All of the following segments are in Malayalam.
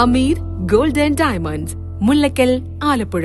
Hameer golden diamonds Mullakkal Alappuzha.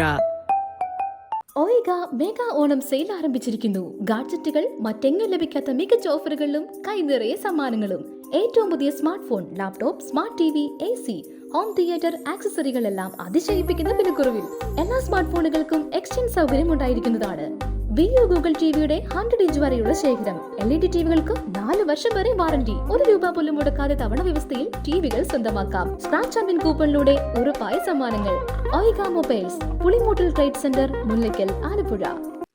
Oyiga mega Onam sale ആരംഭിച്ചിരിക്കുന്നു. ഗാഡ്ജറ്റുകൾ മറ്റെങ്ങും ലഭിക്കാത്ത മികച്ച ഓഫറുകളിലും കൈനിറയെ സമ്മാനങ്ങളും. ഏറ്റവും പുതിയ smart phone laptop smart T V A C home theatre ആക്സസറികളെല്ലാം അതിശയിപ്പിക്കുന്ന വിലക്കുറവിൽ എല്ലാ സ്മാർട്ട് ഫോണുകൾക്കും എക്സ്ചേഞ്ച് സൗകര്യം ഉണ്ടായിരിക്കുന്നതാണ് വിയു ഗൂഗിൾ ടിവിയുടെ ഹൺഡ്രഡ് ഇഞ്ച് വരെയുള്ള ശേഖരം. എൽ ഇ ഡി ടിവികൾക്ക് നാല് വർഷം വരെ വാറന്റി. ഒരു രൂപ പോലും മുടക്കാതെ തവണ വ്യവസ്ഥയിൽ ടിവികൾ സ്വന്തമാക്കാം. സ്ക്രാച്ച് ആൻഡ് കൂപ്പണിലൂടെ ഉറപ്പായ സമ്മാനങ്ങൾ. Oyiga mobiles Pulimoottil trade centre Mullakkal Alappuzha.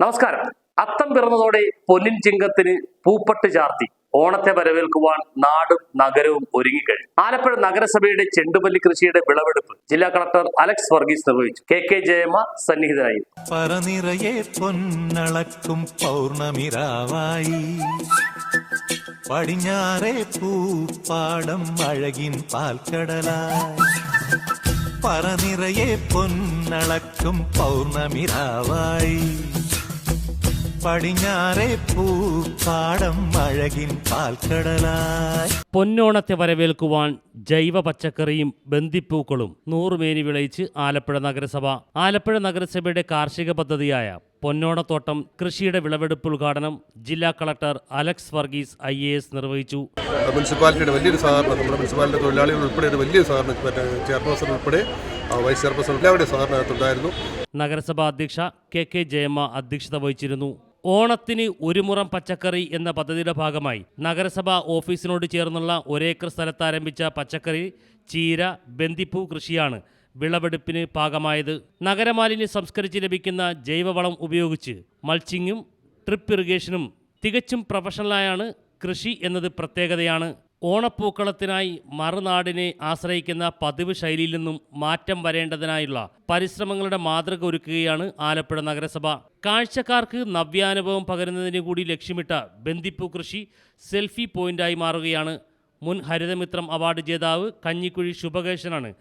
നമസ്കാരം. അത്തം പിറന്നതോടെ പൊന്നിൻ ചിങ്കത്തിന് പൂപ്പട്ട് ചാർത്തി. ഓണത്തെ വരവേൽക്കുവാൻ നാടും നഗരവും ഒരുങ്ങിക്കഴിഞ്ഞു. ആലപ്പുഴ നഗരസഭയുടെ ചെണ്ടുമല്ലി കൃഷിയുടെ വിളവെടുപ്പ് ജില്ലാ കളക്ടർ അലക്സ് വർഗീസ് നിർവഹിച്ചു. കെ കെ ജയമ്മ സന്നിഹിതരായി പറനിറയെ പൊന്നളക്കും പൗർണമിരാവായി. പടിഞ്ഞാറെ പൂപ്പാടം അഴകിൻ പാൽക്കടലായി. പറനിറയെ പൊന്നളക്കും പൗർണമിരാവായി. പടിഞ്ഞാറേ പൂപ്പാടം അഴകിൻ പാൽക്കടലായി. പൊന്നോണത്തെ വരവേൽക്കുവാൻ ജൈവ പച്ചക്കറിയും ബന്ദിപ്പൂക്കളും നൂറുമേനി വിളയിച്ച് ആലപ്പുഴ നഗരസഭ. ആലപ്പുഴ നഗരസഭയുടെ കാർഷിക പദ്ധതിയായ പൊന്നോണത്തോട്ടം കൃഷിയുടെ വിളവെടുപ്പ് ഉദ്ഘാടനം ജില്ലാ കളക്ടർ അലക്സ് വർഗീസ് ഐ നിർവഹിച്ചു. മുനിസിപ്പാലിറ്റിയുടെ വലിയൊരു സഹകരണം നമ്മുടെ മുനിസിപ്പാലിറ്റി തൊഴിലാളികൾ ഉൾപ്പെടെ ഒരു വലിയ സഹകരണം മറ്റേ ചെയർപേഴ്സൺ ഉൾപ്പെടെ വൈസ് ചെയർപേഴ്സൺ എല്ലാവരുടെയും സഹകരണത്തുണ്ടായിരുന്നു നഗരസഭാ അധ്യക്ഷ കെ കെ ജയമ്മ അധ്യക്ഷത വഹിച്ചിരുന്നു. ഓണത്തിന് ഒരു മുറം പച്ചക്കറി എന്ന പദ്ധതിയുടെ ഭാഗമായി നഗരസഭാ ഓഫീസിനോട് ചേർന്നുള്ള ഒരേക്കർ സ്ഥലത്ത് ആരംഭിച്ച പച്ചക്കറി ചീര ബന്ദിപ്പൂ കൃഷിയാണ് വിളവെടുപ്പിന് പാകമായത്. നഗരമാലിന്യം സംസ്കരിച്ച് ലഭിക്കുന്ന ജൈവവളം ഉപയോഗിച്ച് മൾച്ചിങ്ങും ട്രിപ്പ് ഇറിഗേഷനും തികച്ചും പ്രൊഫഷണലായാണ് കൃഷി എന്നത് പ്രത്യേകതയാണ്. ഓണപ്പൂക്കളത്തിനായി മറുനാടിനെ ആശ്രയിക്കുന്ന പതിവ് ശൈലിയിൽ നിന്നും മാറ്റം വരേണ്ടതിനായുള്ള പരിശ്രമങ്ങളുടെ മാതൃക ഒരുക്കുകയാണ് ആലപ്പുഴ നഗരസഭ. കാഴ്ചക്കാർക്ക് നവ്യാനുഭവം പകരുന്നതിന് കൂടി ലക്ഷ്യമിട്ട ബന്ദിപ്പൂ കൃഷി സെൽഫി പോയിന്റായി മാറുകയാണ്. മുൻ ഹരിതമിത്രം അവാർഡ് ജേതാവ് കഞ്ഞിക്കുഴി ശുഭകേശനാണ്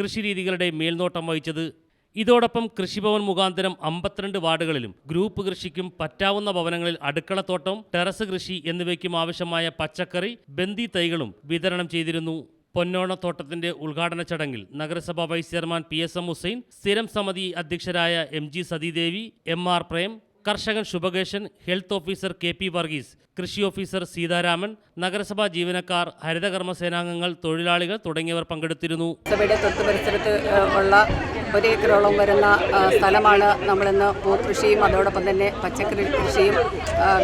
കൃഷിരീതികളുടെ മേൽനോട്ടം വഹിച്ചത്. ഇതോടൊപ്പം കൃഷിഭവൻ മുഖാന്തരം അമ്പത്തിരണ്ട് വാർഡുകളിലും ഗ്രൂപ്പ് കൃഷിക്കും പറ്റാവുന്ന ഭവനങ്ങളിൽ അടുക്കളത്തോട്ടം ടെറസ് കൃഷി എന്നിവയ്ക്കും ആവശ്യമായ പച്ചക്കറി ബന്ദി തൈകളും വിതരണം ചെയ്തിരുന്നു. പൊന്നോണത്തോട്ടത്തിന്റെ ഉദ്ഘാടന ചടങ്ങിൽ നഗരസഭാ vice chairman P S M Hussain സ്ഥിരം സമിതി അധ്യക്ഷരായ M G Sathidevi M R Prem കർഷകൻ Subhakesan health officer K P Varghese കൃഷി ഓഫീസർ സീതാരാമൻ നഗരസഭാ ജീവനക്കാർ ഹരിതകർമ്മ സേനാംഗങ്ങൾ തൊഴിലാളികൾ തുടങ്ങിയവർ പങ്കെടുത്തിരുന്നു. സഭയുടെ ഉള്ള ഒരു ഒരേക്കറോളം വരുന്ന സ്ഥലമാണ് നമ്മളിന്ന് പൂക്കൃഷിയും അതോടൊപ്പം തന്നെ പച്ചക്കറി കൃഷിയും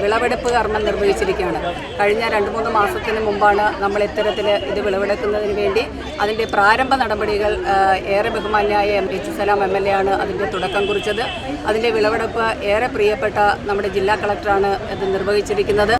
വിളവെടുപ്പ് കർമ്മം നിർവഹിച്ചിരിക്കുകയാണ്. കഴിഞ്ഞ രണ്ട് മൂന്ന് മാസത്തിന് മുമ്പാണ് നമ്മൾ ഇത്തരത്തിൽ ഇത് വിളവെടുക്കുന്നതിന് വേണ്ടി അതിന്റെ പ്രാരംഭ നടപടികൾ ഏറെ ബഹുമാന്യായ M. H. Salam M. L. A. ആണ് അതിന്റെ തുടക്കം കുറിച്ചത്. അതിന്റെ വിളവെടുപ്പ് ഏറെ പ്രിയപ്പെട്ട നമ്മുടെ ജില്ലാ കളക്ടറാണ് ഇത് നിർവഹിച്ചിരിക്കുന്നത്.